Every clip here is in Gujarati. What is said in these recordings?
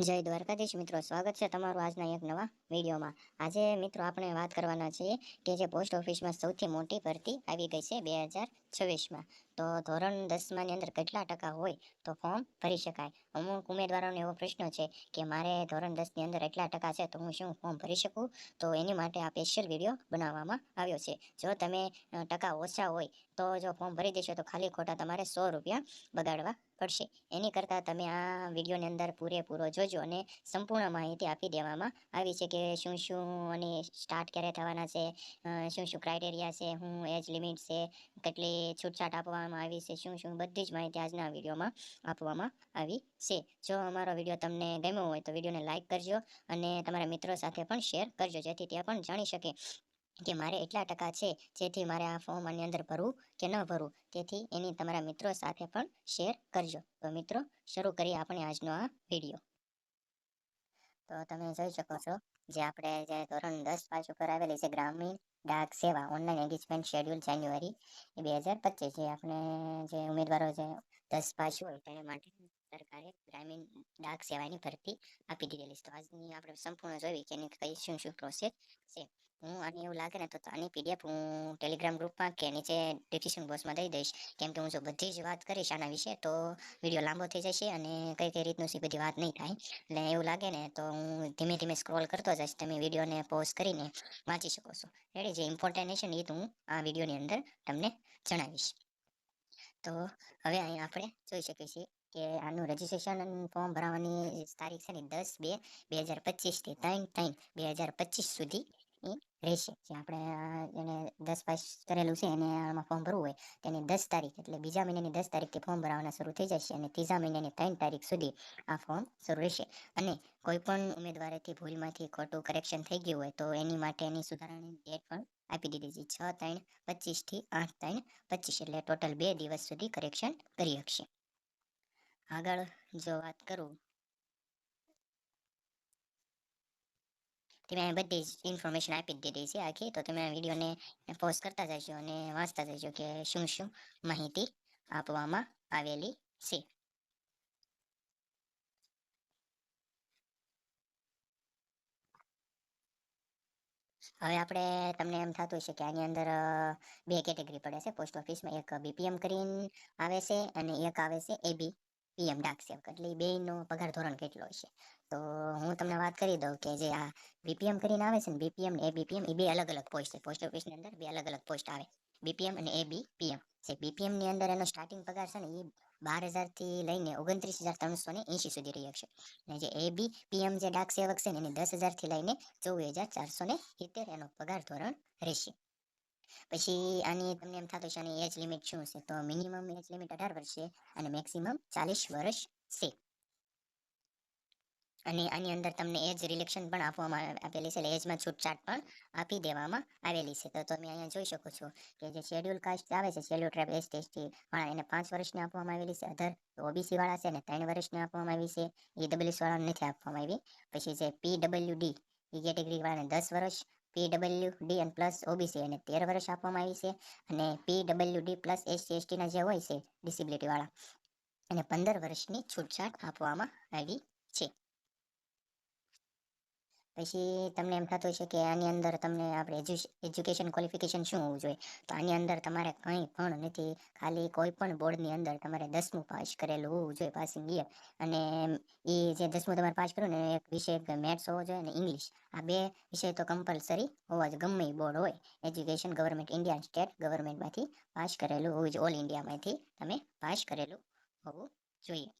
જય દ્વારકાધીશ મિત્રો, સ્વાગત છે તમારું આજના એક નવા વિડીયોમાં. આજે મિત્રો આપણે વાત કરવાના છીએ કે જે પોસ્ટ ઓફિસમાં સૌથી મોટી ભરતી આવી ગઈ છે બે હજાર છવ્વીસમાં. તો ધોરણ દસમાની અંદર કેટલા ટકા હોય તો ફોર્મ ભરી શકાય. અમુક ઉમેદવારોને એવો પ્રશ્ન છે કે મારે ધોરણ દસની અંદર એટલા ટકા છે તો હું શું ફોર્મ ભરી શકું? તો એની માટે આ સ્પેશિયલ વીડિયો બનાવવામાં આવ્યો છે. જો તમે ટકા ઓછા હોય તો જો ફોર્મ ભરી દેશો તો ખાલી ખોટા તમારે સો રૂપિયા બગાડવા પડશે. એની કરતાં તમે આ વિડીયોની અંદર પૂરેપૂરો જોજો અને સંપૂર્ણ માહિતી આપી દેવામાં આવી છે કે શું શું અને સ્ટાર્ટ ક્યારે થવાના છે શું શું ક્રાઇટેરિયા છે શું એજ લિમિટ છે, કેટલી છૂટછાટ આપવામાં આવી છે. શું શું? બધી જ માહિતી આજના વિડીયોમાં આપવામાં આવી છે. જો અમારો વીડિયો તમને ગમ્યો હોય તો વિડીયોને લાઇક કરજો અને તમારા મિત્રો સાથે પણ શેર કરજો, જેથી તે પણ જાણી શકે કે મારે એટલા ટકા છે, જેથી મારે આ ફોર્મ આની અંદર ભરવું કે ન ભરવું. તેથી એની તમારા મિત્રો સાથે પણ શેર કરજો. તો મિત્રો, શરૂ કરીએ આપણે આજનો આ વીડિયો. તો તમે જોઈ શકો છો જે આપણે જે ધોરણ દસ પાછું ઉપર આવેલી છે ગ્રામીણ ડાક સેવા ઓનલાઈન એન્ગેજમેન્ટ શેડ્યુલ જાન્યુઆરી બે હજાર પચીસ, જે આપણે જે ઉમેદવારો જે દસ પાસ હોય તેને માટે સરકારે ગ્રામીણ ડાક સેવાની ભરતી આપી દીધેલી તો આજની આપણે સંપૂર્ણ જોઈ કે એની કઈ શું શું પ્રોસેસ છે. હું આને એવું લાગે ને તો આની પીડીએફ હું ટેલિગ્રામ ગ્રુપમાં કે નીચે ડિસ્ક્રિપ્શન બોક્સમાં દઈ દઈશ. કેમ કે હું જો બધી જ વાત કરીશ આના વિશે તો વીડિયો લાંબો થઈ જશે અને કઈ કઈ રીતનું છે બધી વાત નહીં થાય. એટલે એવું લાગે ને તો હું ધીમે ધીમે સ્ક્રોલ કરતો જઈશ. તમે વિડીયોને પોઝ કરીને વાંચી શકો છો. રેડી જે ઇમ્પોર્ટન્ટ છે ને એ હું આ વિડીયોની અંદર તમને જણાવીશ. તો હવે અહીં આપણે જોઈ શકીએ છીએ કે આનું રજીસ્ટ્રેશન ફોર્મ ભરાવાની તારીખ છે ને દસ બે બે હજાર પચીસથી ત્રણ ત્રણ બે હજાર પચીસ સુધી રહેશે. જે આપણે એને દસ પાસ કરેલું છે એને આમાં ફોર્મ ભરવું હોય, તેની દસ તારીખ એટલે બીજા મહિનાની દસ તારીખથી ફોર્મ ભરવાના શરૂ થઈ જશે અને ત્રીજા મહિનાની ત્રણ તારીખ સુધી આ ફોર્મ શરૂ રહેશે. અને કોઈ પણ ઉમેદવારેથી ભૂલમાંથી ખોટું કરેક્શન થઈ ગયું હોય તો એની માટે એની સુધારણાની ડેટ પણ આપી દીધી છે. છ ત્રણ પચીસથી આઠ ત્રણ પચીસ એટલે ટોટલ બે દિવસ સુધી કરેક્શન કરી શકશે. આગળ જો વાત કરું. તમે બધી જ ઇન્ફોર્મેશન આપી દીધી છે આખી, તો તમે વિડીયોને પોઝ કરતા જશો અને વાંચતા જશો કે શું શું માહિતી આપવામાં આવેલી છે. હવે આપણે તમને એમ થતું હશે કે આની અંદર બે કેટેગરી પડે છે. પોસ્ટ ઓફિસમાં એક બીપીએમ કરીને આવે છે અને એક આવે છે એબી પીએમ ડાક સેવક એટલે બેનો પગાર ધોરણ કેટલો હશે? તો હું તમને વાત કરી દઉં કે જે આ બીપીએમ કરીને આવે છે ને બીપીએમ ને એબીપીએમ બીપીએમ એ બે અલગ અલગ પોસ્ટ છે પોસ્ટ ઓફિસની અંદર બે અલગ અલગ પોસ્ટ આવે બીપીએમ અને એબીપીએમ બીપીએમ જે બીપીએમની અંદર એનો સ્ટાર્ટિંગ પગાર છે ને એ બાર હજારથી લઈને ઓગણત્રીસ હજાર ત્રણસો ને એંશી સુધી રહી છે અને જે એ બી પીએમ જે ડાક સેવક છે ને, એની દસ હજારથી લઈને ચોવીસ હજાર ચારસો ને સિત્તેર એનો પગાર ધોરણ રહેશે. પછી આની તમને એમ થતું છે એજ લિમિટ શું છે? તો મિનિમમ એજ લિમિટ અઢાર વર્ષ છે અને મેક્સિમમ ચાલીસ વર્ષ છે. અને આની અંદર તમને એજ રિલેક્શન પણ આપવામાં આપેલી છે એજમાં છૂટછાટ પણ આપી દેવામાં આવેલી છે. તો તમે અહીંયા જોઈ શકો છો કે જે શેડ્યુલ કાસ્ટ આવે છે શેડ્યુલ ટ્રાઇબ એસ ટેસ્ટી વાળા એને પાંચ વર્ષની આપવામાં આવેલી છે, અધર ઓબીસી વાળા છે ને ત્રણ વર્ષની આપવામાં આવી છે. ઈડબ્લ્યુએસ વાળાને નથી આપવામાં આવી. પછી જે પી ડબલ્યુ ડી એ કેટેગરી વાળાને દસ વર્ષ પી ડબલ્યુ ડી અને પ્લસ ઓબીસી એને તેર વર્ષ આપવામાં આવી છે અને P W D plus SC એસટીના જે હોય છે ડિસેબિલિટીવાળા એને પંદર વર્ષની છૂટછાટ આપવામાં આવી છે. પછી તમને એમ થતું છે કે આની અંદર તમને આપણે એજ્યુકેશન ક્વોલિફિકેશન શું હોવું જોઈએ? તો આની અંદર તમારે કંઈ પણ નથી. ખાલી કોઈ પણ બોર્ડની અંદર તમારે દસમું પાસ કરેલું હોવું જોઈએ પાસિંગ યર અને એ જે દસમું તમારે પાસ કર્યું ને એક વિષય મેથ્સ હોવો જોઈએ અને ઇંગ્લિશ આ બે વિષય તો કમ્પલસરી હોવા જ ગમે બોર્ડ હોય. એજ્યુકેશન ગવર્મેન્ટ ઇન્ડિયા સ્ટેટ ગવર્મેન્ટમાંથી પાસ કરેલું હોવું જોઈએ ઓલ ઇન્ડિયામાંથી તમે પાસ કરેલું હોવું જોઈએ.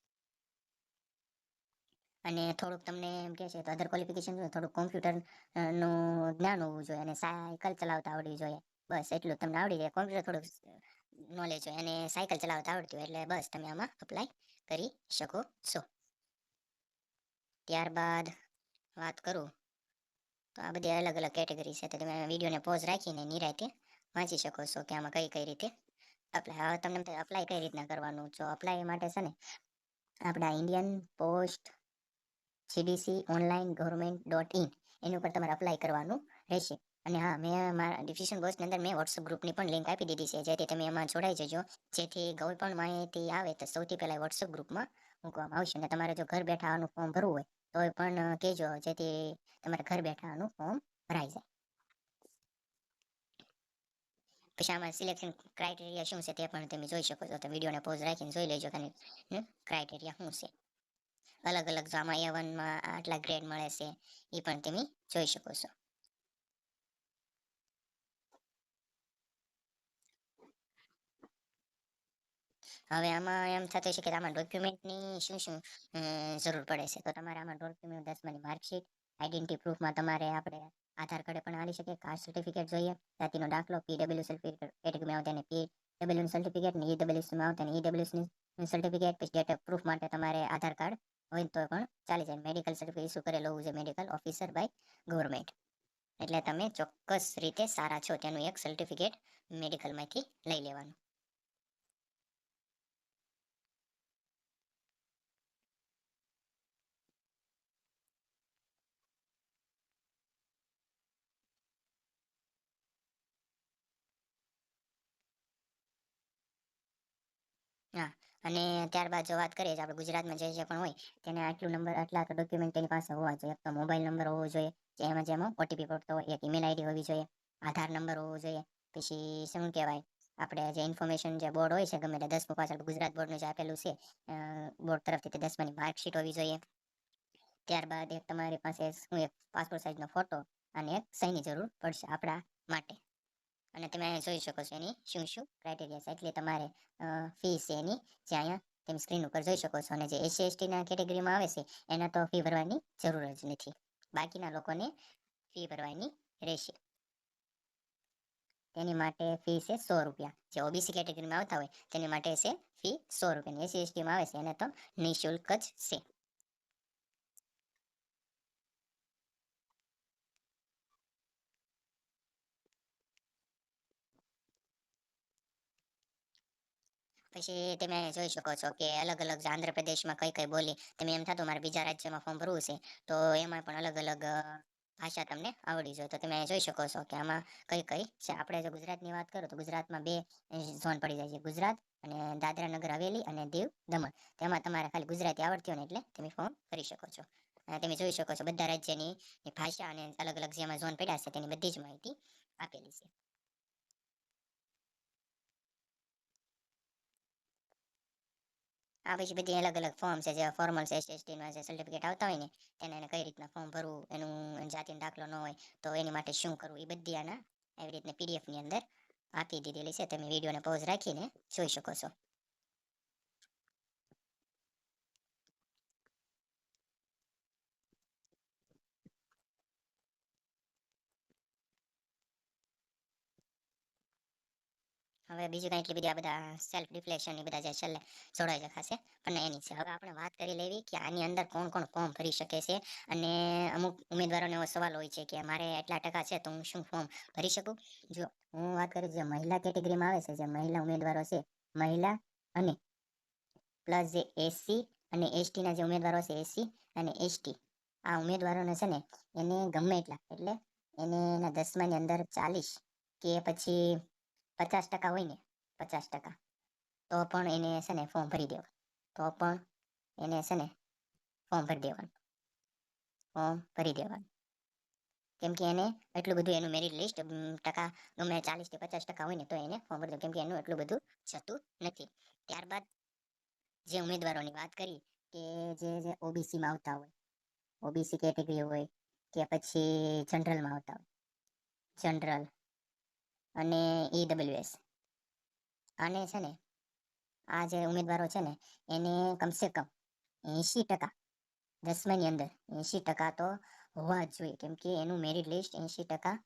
અને થોડુંક તમને એમ કહે છે તો અધર ક્વોલિફિકેશન જોઈએ થોડુંક કોમ્પ્યુટરનું જ્ઞાન હોવું જોઈએ અને સાયકલ ચલાવતા આવડવી જોઈએ. બસ એટલું તમને આવડી જાય કોમ્પ્યુટર થોડુંક નોલેજ હોય અને સાયકલ ચલાવતા આવડતું હોય એટલે બસ તમે આમાં અપ્લાય કરી શકો છો. ત્યારબાદ વાત કરું, તો આ બધી અલગ અલગ કેટેગરી છે, તો તમે વિડીયોને પોઝ રાખીને નિરાયતે વાંચી શકો છો કે આમાં કઈ કઈ રીતે અપ્લાય હવે તમને અપ્લાય કઈ રીતના કરવાનું? જો અપ્લાય માટે છે ને, આપણા Indian post CDC online government dot in એની ઉપર તમારે અપ્લાય કરવાનું રહેશે. અને હા, મેં મારા ડિસ્ક્રિપ્શન બોક્સની અંદર મેં વોટ્સઅપ ગ્રુપની પણ લિંક આપી દીધી છે. જેથી તમે એમાં જોડાઈ જજો. જેથી કોઈ પણ માહિતી આવે તો સૌથી પહેલાં વોટ્સઅપ ગ્રુપમાં મૂકવામાં આવશે. અને તમારે જો ઘર બેઠા આનું ફોર્મ ભરવું હોય તો એ પણ કહેજો જેથી તમારે ઘર બેઠા આનું ફોર્મ ભરાઈ જાય. પછી આમાં સિલેક્શન ક્રાઇટેરિયા શું છે તે પણ તમે જોઈ શકો છો. તો વિડીયોને પોઝ રાખીને જોઈ લેજો. કે ક્રાઇટેરિયા શું છે? અલગ અલગ ડ્રામા વનમાં આટલા ગ્રેડ મળે છે, એ પણ તમે જોઈ શકો છો. હવે આમાં એમ થતું છે કે આમાં ડોક્યુમેન્ટની શું શું જરૂર પડે છે? તો તમારે આમાં ડોક્યુમેન્ટ દસમાની માર્કશીટ આઈડેન્ટિટી પ્રૂફમાં તમારે આપણે આધાર કાર્ડ પણ આવી શકે કાસ્ટ સર્ટિફિકેટ જોઈએ, જાતિનો દાખલો પીડબ્લ્યુ સર્ટિફિકેટ કેટેગરીમાં આવે તેને પીડબ્લ્યુ સર્ટિફિકેટ ને ઈડબ્લ્યુસીમાં આવતા તેને ઈડબ્લ્યુસી સર્ટિફિકેટ પછી ડેટ પ્રૂફ માટે તમારે આધાર કાર્ડ હોય તો પણ ચાલી જાય મેડિકલ સર્ટિફિકેટ ઇસ્યુ કરેલો હોવું જોઈએ. મેડિકલ ઓફિસર બાય ગવર્મેન્ટ એટલે તમે ચોક્કસ રીતે સારા છો. તેનું એક સર્ટિફિકેટ મેડિકલમાંથી લઈ લેવાનું. હા. અને ત્યારબાદ જો વાત કરીએ તો આપણે ગુજરાતમાં જે જે પણ હોય, તેને આટલું નંબર આટલા ડોક્યુમેન્ટ તેની પાસે હોવા જોઈએ. એક તો મોબાઈલ નંબર હોવો જોઈએ જેમાં જેમાં ઓટીપી પડતો હોય, એક ઈમેલ આઈડી હોવી જોઈએ, આધાર નંબર હોવો જોઈએ, પછી શું કહેવાય, આપણે જે ઇન્ફોર્મેશન જે બોર્ડ હોય છે, ગમે તે દસમું પાછળ ગુજરાત બોર્ડનું જે આપેલું છે બોર્ડ તરફથી તે દસમાની માર્કશીટ હોવી જોઈએ. ત્યારબાદ એક તમારી પાસે શું, એક પાસપોર્ટ સાઇઝનો ફોટો અને એક સહીની જરૂર પડશે આપણા માટે. અને તમે અહીંયા જોઈ શકો છો એની શું શું ક્રાઇટેરિયા છે. એટલે તમારે ફી છે એની જે અહીંયા તમે સ્ક્રીન ઉપર જોઈ શકો છો. અને જે એસસી એસટીના કેટેગરીમાં આવે છે, એના તો ફી ભરવાની જરૂર જ નથી. બાકીના લોકોને ફી ભરવાની રહેશે. તેની માટે ફી છે સો રૂપિયા. જે ઓબીસી કેટેગરીમાં આવતા હોય, તેની માટે છે ફી સો રૂપિયા એસસી એસટીમાં આવે છે, એને તો નિઃશુલ્ક જ છે. પછી તમે જોઈ શકો છો કે અલગ અલગ આંધ્રપ્રદેશમાં કઈ કઈ બોલી તમે એમ થતું મારે બીજા રાજ્યમાં ફોર્મ ભરવું છે, તો એમાં પણ અલગ અલગ ભાષા તમને આવડી જોઈએ તો તમે જોઈ શકો છો કે આમાં કઈ કઈ છે. આપણે જો ગુજરાતની વાત કરો તો ગુજરાતમાં બે ઝોન પડી જાય છે. ગુજરાત અને દાદરા નગર હવેલી અને દીવ દમણ. તેમાં તમારે ખાલી ગુજરાતી આવડતી હોય ને એટલે તમે ફોર્મ ભરી શકો છો. તમે જોઈ શકો છો બધા રાજ્યની ભાષા અને અલગ અલગ જેમાં ઝોન પડ્યા છે તેની બધી જ માહિતી આપેલી છે. આ પછી બધી અલગ અલગ ફોર્મ છે, જે ફોર્મલ છે એસએસટીમાં જે સર્ટિફિકેટ આવતા હોય ને તેને એને કઈ રીતના ફોર્મ ભરવું, એનું જાતિનો દાખલો ન હોય, તો એની માટે શું કરવું એ બધી આના એવી રીતના પીડીએફની અંદર આપી દીધેલી છે. તમે વિડીયોને પોઝ રાખીને જોઈ શકો છો. હવે બીજું કંઈ એટલી બધી બધા સેલ્ફ રિફ્લેક્શન એ બધા જે છેલ્લે જોડાઈ જખાશે પણ એની છે. હવે આપણે વાત કરી લેવી કે આની અંદર કોણ કોણ ફોર્મ ભરી શકે છે. અને અમુક ઉમેદવારોને એવો સવાલ હોય છે કે મારે એટલા ટકા છે તો હું શું ફોર્મ ભરી શકું? જો હું વાત કરું જે મહિલા કેટેગરીમાં આવે છે, જે મહિલા ઉમેદવારો છે, મહિલા અને પ્લસ જે એસસી અને એસટીના જે ઉમેદવારો છે એસસી અને એસટી આ ઉમેદવારોને છે ને એને ગમે એટલા, એટલે એને એના દસમાની અંદર ચાલીસ કે પછી પચાસ ટકા હોય ને, પચાસ ટકા, તો પણ એને છે ને ફોર્મ ભરી દેવાનું. તો પણ એને છે ને ફોર્મ ભરી દેવાનું. ફોર્મ ભરી દેવાનું. કેમ કે એને એટલું બધું એનું મેરિટ લિસ્ટ ટકા ગમે ચાલીસ કે પચાસ ટકા હોય ને, તો એને ફોર્મ ભરી દેવું કેમ કે એનું એટલું બધું જતું નથી. ત્યારબાદ જે ઉમેદવારોની વાત કરી કે જે જે ઓબીસીમાં આવતા હોય ઓબીસી કેટેગરી હોય કે પછી જનરલમાં આવતા હોય. જનરલ અને ઈડબ્લ્યુએસ આને છે ને, આ જે ઉમેદવારો છે ને, એને કમસે કમ એંશી ટકા, દસમાની અંદર એંશી ટકા તો હોવા જ જોઈએ. કેમ કે એનું મેરિટ લિસ્ટ એંશી ટકા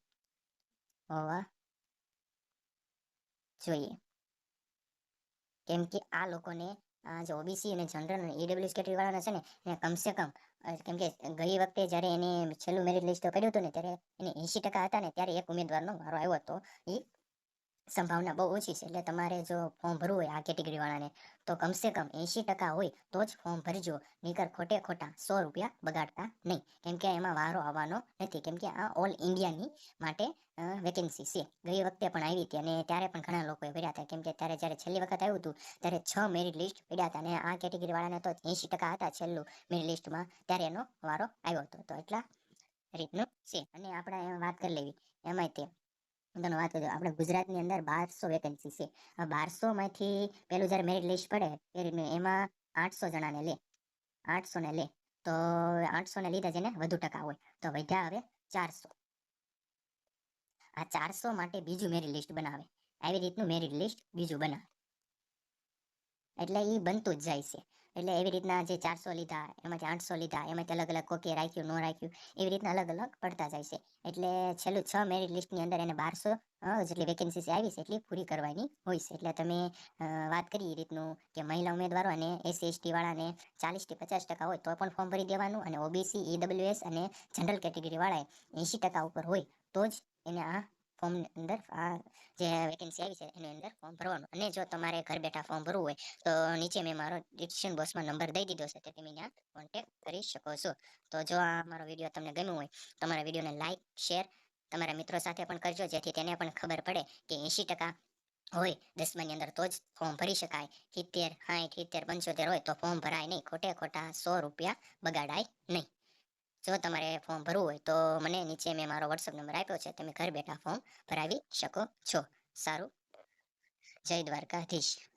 હોવા જોઈએ. કેમ કે આ લોકોને, આ જે ઓબીસી અને જનરલ અને ઈડબ્લ્યુએસ કેટેગરી વાળાના છે ને, એને કમસે કમ કેમ કે ગઈ વખતે જ્યારે એને છેલ્લું મેરિટ લિસ્ટ પડ્યું હતું ને, ત્યારે એને એંશી ટકા હતા ને, ત્યારે એક ઉમેદવારનો વારો આવ્યો હતો. એ સંભાવના બહુ ઓછી છે. એટલે તમારે જો ફોર્મ ભરવું હોય આ કેટેગરીવાળાને તો કમસે કમ એંશી ટકા હોય તો જ ફોર્મ ભરજો. નીકર ખોટે ખોટા સો રૂપિયા બગાડતા નહીં. કેમ કે એમાં વારો આવવાનો નથી. કેમ કે આ ઓલ ઇન્ડિયાની માટે વેકેન્સી છે. ગઈ વખતે પણ આવી હતી અને ત્યારે પણ ઘણા લોકોએ ભર્યા હતા. કેમ કે ત્યારે જ્યારે છેલ્લી વખત આવ્યું હતું, ત્યારે છ મેરિટ લિસ્ટ પડ્યા હતા અને આ કેટેગરી વાળાને તો એંશી ટકા હતા છેલ્લું મેરિટ લિસ્ટમાં ત્યારે એનો વારો આવ્યો હતો. તો એટલા રીતનું છે. અને આપણે વાત કરી લેવી. એમાંય તે તમને વાત કરું આપણે ગુજરાતની અંદર બારસો વેકેન્સી છે. આ બારસો માંથી પેલું જ્યારે મેરિટ લિસ્ટ પડે એ એમાં આઠસો જણાને લે આઠસો ને લે. તો આઠસો ને લીધા જેને વધુ ટકા હોય. તો વધ્યા હવે ચારસો. આ ચારસો માટે બીજું મેરિટ લિસ્ટ બનાવે. આવી રીતનું મેરિટ લિસ્ટ બીજું બનાવે. એટલે એ બનતું જ જાય છે. એટલે એવી રીતના જે ચારસો લીધા, એમાંથી આઠસો લીધા, એમાંથી અલગ અલગ કોકે રાખ્યું, ન રાખ્યું, એવી રીતના અલગ અલગ પડતા જાય છે. એટલે છેલ્લું છ મેરિટ લિસ્ટની અંદર એને બારસો જેટલી વેકેન્સી આવી છે એટલી પૂરી કરવાની હોય છે. એટલે તમે વાત કરી એ રીતનું કે મહિલા ઉમેદવારો અને એસસી એસટી વાળાને ચાલીસથી પચાસ ટકા હોય તો પણ ફોર્મ ભરી દેવાનું અને ઓબીસી ઈડબ્લ્યુએસ અને જનરલ કેટેગરી વાળાએ એંશી ટકા ઉપર હોય તો જ એને આ ફોર્મની અંદર, આ જે વેકેન્સી આવી છે એની અંદર ફોર્મ ભરવાનું. અને જો તમારે ઘર બેઠા ફોર્મ ભરવું હોય, તો નીચે મેં મારો ડિસ્ક્રિપ્શન બોક્સમાં નંબર દઈ દીધો છે, તે તમે ત્યાં કોન્ટેક્ટ કરી શકો છો. તો જો આ મારો વીડિયો તમને ગમ્યો હોય તો મારા વિડીયોને લાઇક શેર તમારા મિત્રો સાથે પણ કરજો, જેથી તેને પણ ખબર પડે કે એંશી ટકા હોય, દસમાની અંદર તો જ ફોર્મ ભરી શકાય. સિત્તેર સાઠ સિત્તેર, પંચોતેર હોય તો ફોર્મ ભરાય નહીં. ખોટે ખોટા સો રૂપિયા બગાડાય નહીં. જો તમારે ફોર્મ ભરવું હોય તો મને નીચે મેં મારો વોટ્સઅપ નંબર આપ્યો છે, તમે ઘર બેઠા ફોર્મ ભરાવી શકો છો. સારું. જય દ્વારકાધીશ.